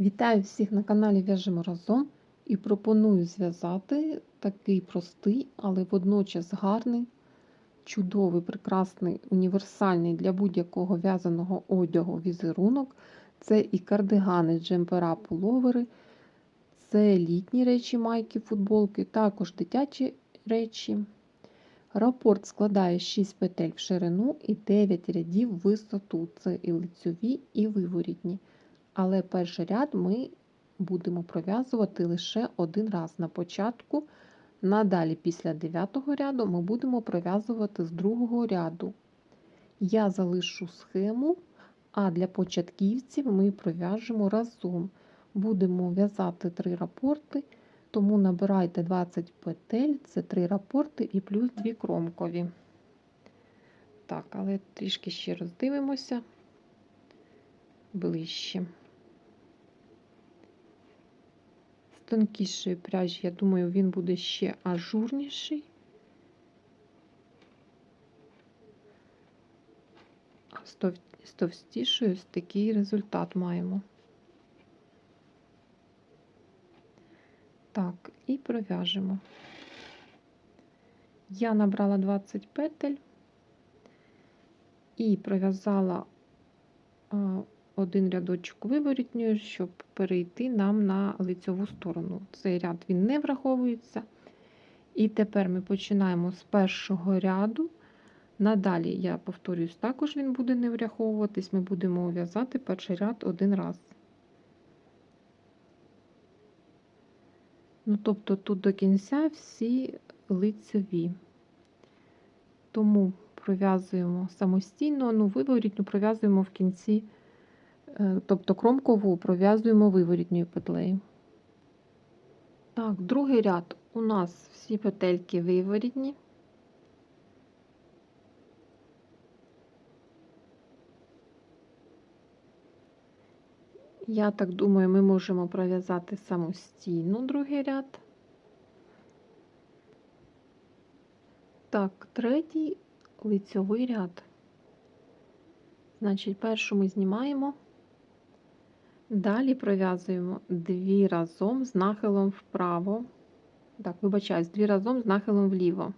Вітаю всіх на каналі В'яжемо разом і пропоную зв'язати такий простий, але водночас гарний, чудовий, прекрасний, універсальний для будь-якого в'язаного одягу візерунок. Це і кардигани, джемпера, пуловери, це літні речі, майки, футболки, також дитячі речі. Рапорт складає 6 петель в ширину і 9 рядів в висоту. Це і лицьові, і виворітні. Але перший ряд ми будемо пров'язувати лише один раз на початку. Надалі, після 9 ряду, ми будемо пров'язувати з другого ряду. Я залишу схему, а для початківців ми пров'яжемо разом. Будемо в'язати 3 рапорти, тому набирайте 20 петель, це 3 рапорти і плюс 2 кромкові. Так, але трішки ще роздивимося ближче. З тонкішої пряжі, я думаю, він буде ще ажурніший. З товстішою такий результат маємо. Так, і пров'яжемо. Я набрала 20 петель і пров'язала один рядочок виворітньої, щоб перейти нам на лицьову сторону. Цей ряд він не враховується. І тепер ми починаємо з першого ряду. Надалі, я повторюсь, також він буде не враховуватись, ми будемо в'язати перший ряд один раз. Ну, тобто тут до кінця всі лицеві. Тому пров'язуємо самостійно, ну, виворітню пров'язуємо в кінці, тобто кромкову пров'язуємо виворітньою петлею. Так, другий ряд у нас всі петельки виворітні. Я так думаю, ми можемо пров'язати самостійно другий ряд. Так, третій лицьовий ряд. Значить, першу ми знімаємо, далі пров'язуємо дві разом з нахилом вправо. Так, вибачаюсь, дві разом з нахилом вліво.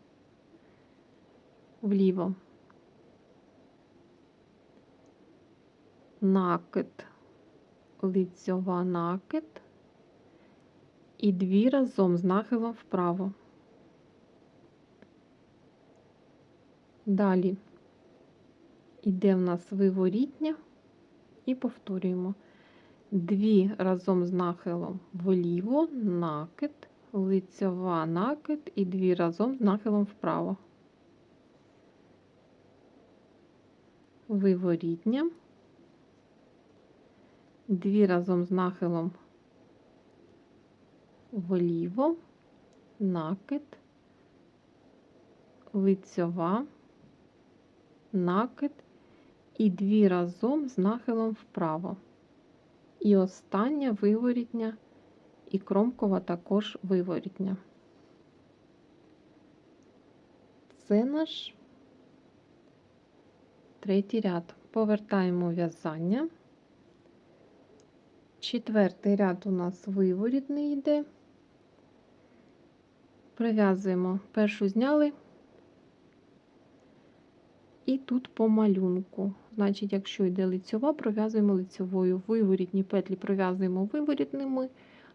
Вліво. Накид лицьова накид і дві разом з нахилом вправо. Далі йде в нас виворітня і повторюємо дві разом з нахилом вліво, накид, лицьова накид і дві разом з нахилом вправо. Виворітня дві разом з нахилом вліво, накид, лицьова, накид і дві разом з нахилом вправо. І остання виворітня і кромкова також виворітня. Це наш третій ряд. Повертаємо в'язання. Четвертий ряд у нас виворітний йде. Прив'язуємо першу зняли, і тут по малюнку. Значить, якщо йде лицьова, пров'язуємо лицьовою. Виворітні петлі пров'язуємо виворітними,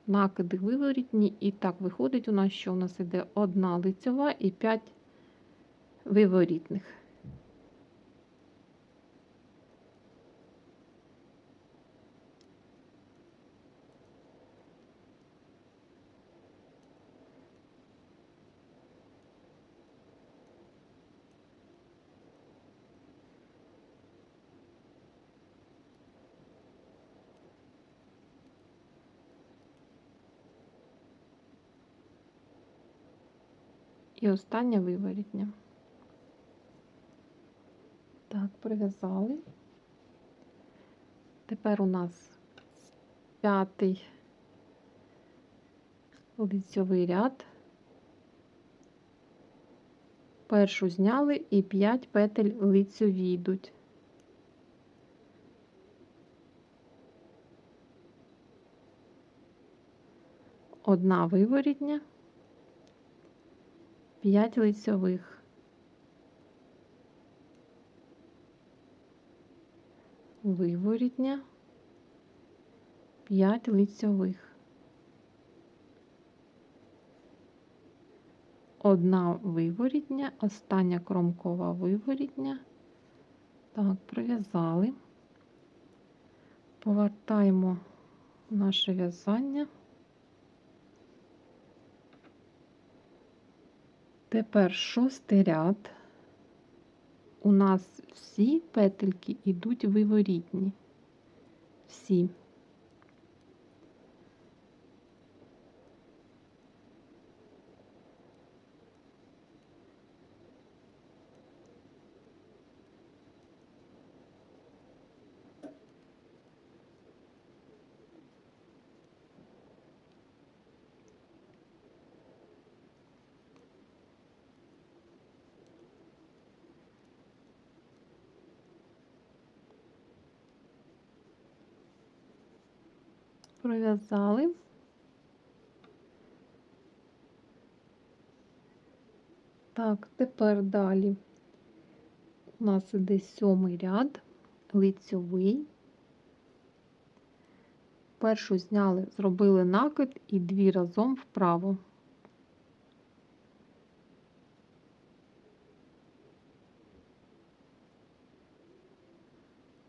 накиди виворітні. І так виходить у нас, що у нас йде одна лицьова і 5 виворітних. І остання виворітня. Так, прив'язали. Тепер у нас п'ятий лицьовий ряд. Першу зняли і 5 петель лицьові йдуть. одна виворітня, 5 лицьових. Виворітня, 5 лицьових. Одна виворітня, остання кромкова виворітня. Так, пров'язали. Повертаємо наше в'язання. Тепер шостий ряд. У нас всі петельки йдуть виворітні. Всі. Пров'язали. Так, тепер далі у нас іде сьомий ряд, лицьовий. Першу зняли, зробили накид і дві разом вправо.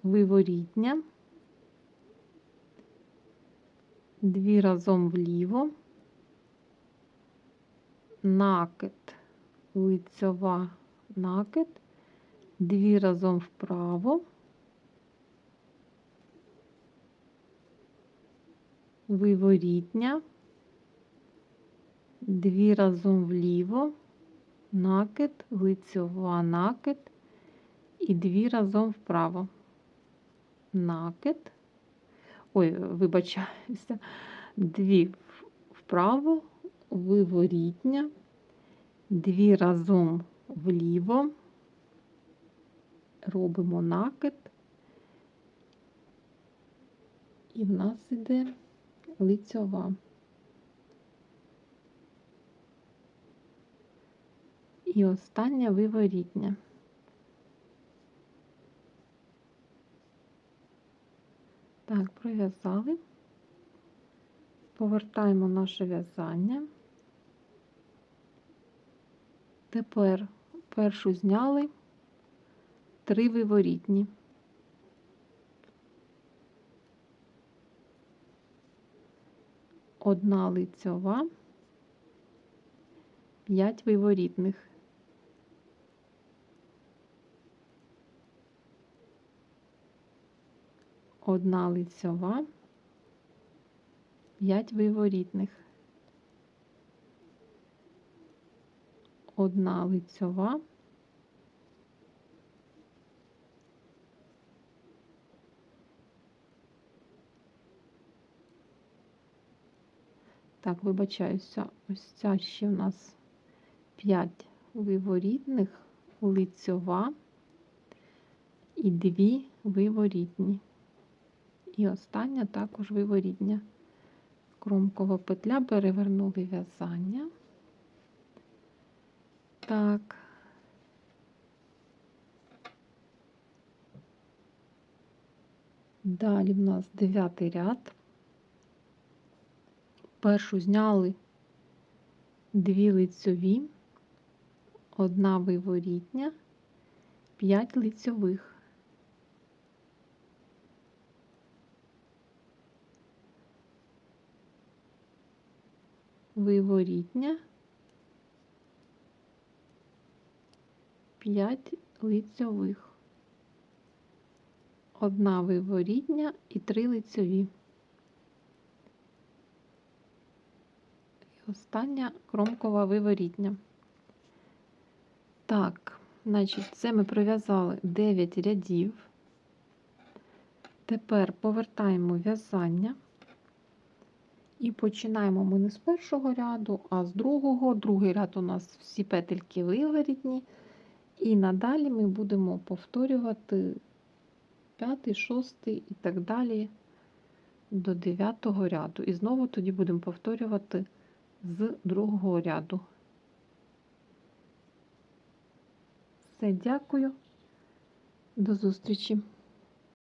Виворітня. Дві разом вліво, накид, лицьова, накид, дві разом вправо, виворітня, дві разом вліво, накид, лицьова, накид. І дві разом вправо, накид ой, вибачаюся, дві вправо, виворітня, дві разом вліво, робимо накид, і в нас іде лицьова. І остання виворітня. Так, пров'язали, повертаємо наше в'язання. Тепер першу зняли три виворітні. Одна лицьова, п'ять виворітних. Одна лицьова, 5 виворітних, одна лицьова, Так, вибачаюся, ось ця ще в нас 5 виворітних, лицьова і 2 виворітні. І остання також виворітня. Кромкова петля, перевернули в'язання. Так. Далі в нас дев'ятий ряд. Першу зняли дві лицьові, одна виворітня, п'ять лицьових. Виворітня, 5 лицьових, одна виворітня і 3 лицьові. І остання кромкова виворітня. Так, значить, це ми пров'язали 9 рядів. Тепер повертаємо в'язання. І починаємо ми не з першого ряду, а з другого. Другий ряд у нас всі петельки виворітні. І надалі ми будемо повторювати п'ятий, шостий і так далі до 9 ряду. І знову тоді будемо повторювати з другого ряду. Все, дякую. До зустрічі.